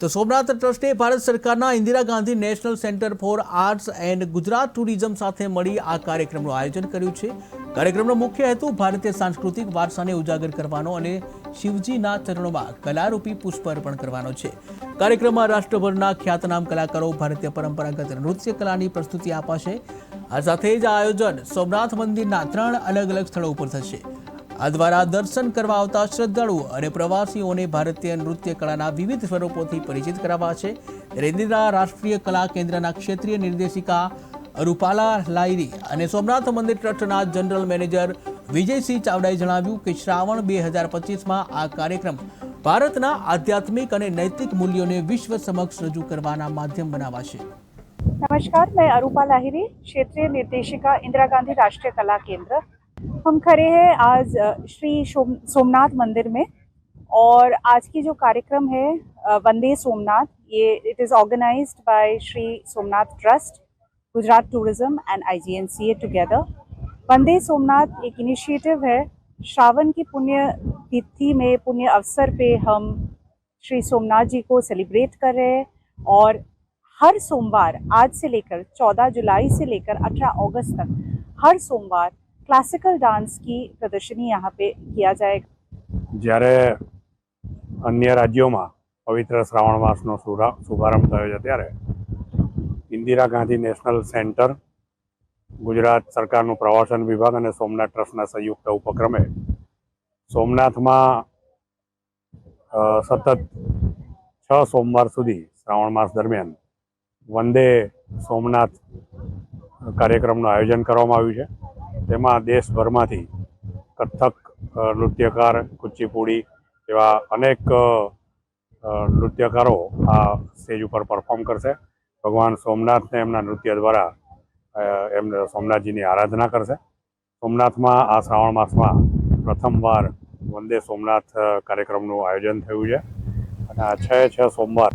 તો સોમનાથ ટ્રસ્ટે ભારત સરકારના Indira Gandhi national centre for arts and Gujarat tourism સાથે મળી આ કાર્યક્રમનું આયોજન કર્યું છે. કાર્યક્રમનો મુખ્ય હેતુ ભારતીય સાંસ્કૃતિક વારસાને ઉજાગર કરવાનો અને શિવજીના ચરણોમાં કલારૂપી પુષ્પ અર્પણ કરવાનો છે. કાર્યક્રમમાં રાષ્ટ્રભરના ખ્યાતનામ કલાકારો, ભારતીય પરંપરાગત નૃત્ય કલાની પ્રસ્તુતિ અપાશે. આ સાથે જ આયોજન સોમનાથ મંદિરના ત્રણ અલગ અલગ સ્થળો ઉપર થશે. આ દ્વારા દર્શન કરવા આવતા શ્રદ્ધાળુઓ અને પ્રવાસીઓને ભારતીય નૃત્ય કળાના વિવિધ સ્વરૂપોથી પરિચિત કરાવવા છે. રેદિરા રાષ્ટ્રીય કલા કેન્દ્રના ક્ષેત્રીય નિર્દેશિકા રૂપાલા લાયરી અને સોમનાથ મંદિર ટ્રસ્ટના જનરલ મેનેજર વિજયસિંહ ચાવડાએ જણાવ્યું કે શ્રાવણ બે હજાર પચીસમાં આ કાર્યક્રમ ભારતના આધ્યાત્મિક અને નૈતિક મૂલ્યોને વિશ્વ સમક્ષ રજૂ કરવાના માધ્યમ બનાવાશે. નમસ્કાર, મેં અરૂપા લાહિરી, ક્ષેત્રીય નિર્દેશિકા ઇન્દિરા ગાંધી રાષ્ટ્રીય કલા કેન્દ્ર. हम खड़े हैं आज श्री सोम- सोमनाथ मंदिर में और आज की जो कार्यक्रम है वंदे सोमनाथ, ये it is organise by Shri Somnath trust, Gujarat tourism and IGNCA together Vande Somnath एक इनिशिएटिव है। श्रावण की पुण्य तिथि में, पुण्य अवसर पे हम श्री सोमनाथ जी को सेलिब्रेट कर रहे हैं और हर सोमवार, आज से लेकर 14 जुलाई से लेकर 18 अगस्त तक, हर सोमवार क्लासिकल डांस की प्रदर्शनी यहाँ पे किया जाएगा જ્યારે અન્ય રાજ્યોમાં પવિત્ર શ્રાવણ માસનો શુરા- શુભારંભ થયો છે ત્યારે ઇન્દિરા ગાંધી નેશનલ સેન્ટર ગુજરાત સરકારનું પ્રવાસન વિભાગ અને સોમનાથ ટ્રસ્ટના સંયુક્ત ઉપક્રમે સોમનાથમાં અ, સતત છ સોમવાર સુધી શ્રાવણ માસ દરમિયાન વંદે સોમનાથ કાર્યક્રમનું આયોજન કરવામાં આવ્યું છે તેમાં દેશભરમાંથી કથક નૃત્યકાર, કુચીપુડી એવા અનેક નૃત્યકારો આ સ્ટેજ ઉપર પરફોર્મ કરશે. ભગવાન સોમનાથને એમના નૃત્ય દ્વારા એમને સોમનાથજીની આરાધના કરશે. સોમનાથમાં આ શ્રાવણ માસમાં પ્રથમવાર વંદે સોમનાથ કાર્યક્રમનું આયોજન થયું છે. અને આ છ છ સોમવાર